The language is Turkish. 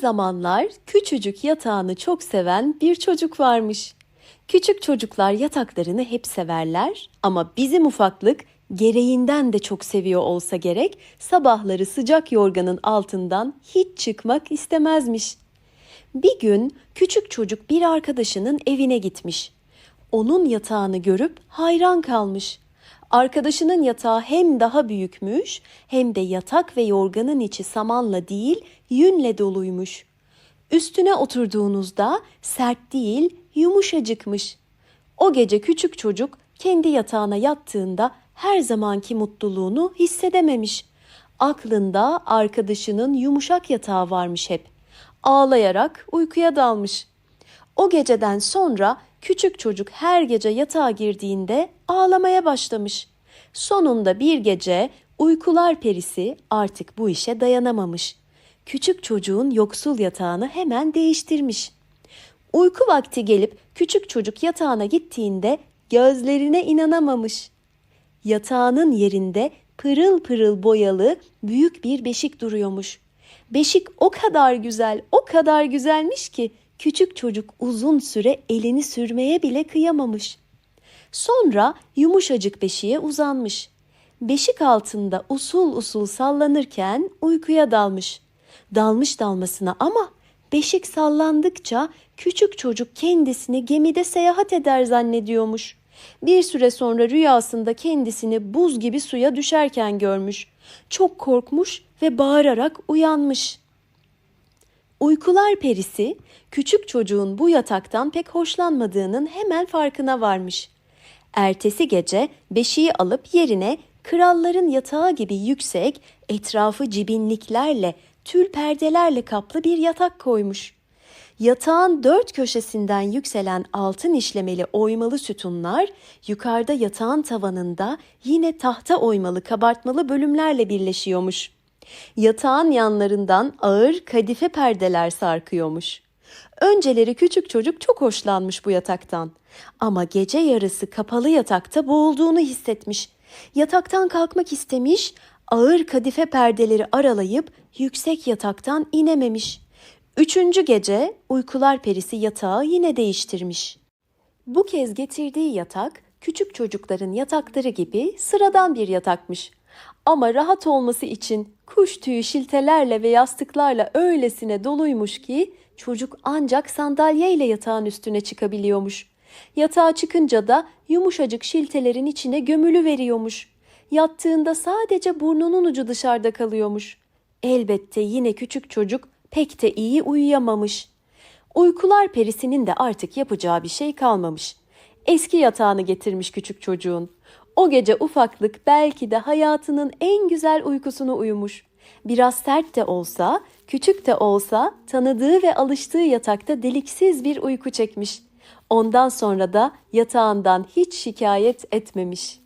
zamanlar küçücük yatağını çok seven bir çocuk varmış. Küçük çocuklar yataklarını hep severler ama bizim ufaklık gereğinden de çok seviyor olsa gerek sabahları sıcak yorganın altından hiç çıkmak istemezmiş. Bir gün küçük çocuk bir arkadaşının evine gitmiş. Onun yatağını görüp hayran kalmış. Arkadaşının yatağı hem daha büyükmüş hem de yatak ve yorganın içi samanla değil yünle doluymuş. Üstüne oturduğunuzda sert değil yumuşacıkmış. O gece küçük çocuk kendi yatağına yattığında her zamanki mutluluğunu hissedememiş. Aklında arkadaşının yumuşak yatağı varmış hep. Ağlayarak uykuya dalmış. O geceden sonra küçük çocuk her gece yatağa girdiğinde ağlamaya başlamış. Sonunda bir gece uykular perisi artık bu işe dayanamamış. Küçük çocuğun yoksul yatağını hemen değiştirmiş. Uyku vakti gelip küçük çocuk yatağına gittiğinde gözlerine inanamamış. Yatağının yerinde pırıl pırıl boyalı büyük bir beşik duruyormuş. Beşik o kadar güzel, o kadar güzelmiş ki küçük çocuk uzun süre elini sürmeye bile kıyamamış. Sonra yumuşacık beşiğe uzanmış. Beşik altında usul usul sallanırken uykuya dalmış. Dalmış dalmasına ama beşik sallandıkça küçük çocuk kendisini gemide seyahat eder zannediyormuş. Bir süre sonra rüyasında kendisini buz gibi suya düşerken görmüş. Çok korkmuş ve bağırarak uyanmış. Uykular perisi küçük çocuğun bu yataktan pek hoşlanmadığının hemen farkına varmış. Ertesi gece beşiği alıp yerine kralların yatağı gibi yüksek, etrafı cibinliklerle, tül perdelerle kaplı bir yatak koymuş. Yatağın dört köşesinden yükselen altın işlemeli oymalı sütunlar yukarıda yatağın tavanında yine tahta oymalı kabartmalı bölümlerle birleşiyormuş. Yatağın yanlarından ağır kadife perdeler sarkıyormuş. Önceleri küçük çocuk çok hoşlanmış bu yataktan. Ama gece yarısı kapalı yatakta boğulduğunu hissetmiş. Yataktan kalkmak istemiş, ağır kadife perdeleri aralayıp yüksek yataktan inememiş. Üçüncü gece uykular perisi yatağı yine değiştirmiş. Bu kez getirdiği yatak küçük çocukların yatakları gibi sıradan bir yatakmış. Ama rahat olması için kuş tüyü şiltelerle ve yastıklarla öylesine doluymuş ki çocuk ancak sandalyeyle yatağın üstüne çıkabiliyormuş. Yatağa çıkınca da yumuşacık şiltelerin içine gömülü veriyormuş. Yattığında sadece burnunun ucu dışarıda kalıyormuş. Elbette yine küçük çocuk pek de iyi uyuyamamış. Uykular perisinin de artık yapacağı bir şey kalmamış. Eski yatağını getirmiş küçük çocuğun. O gece ufaklık belki de hayatının en güzel uykusunu uyumuş. Biraz sert de olsa, küçük de olsa tanıdığı ve alıştığı yatakta deliksiz bir uyku çekmiş. Ondan sonra da yatağından hiç şikayet etmemiş.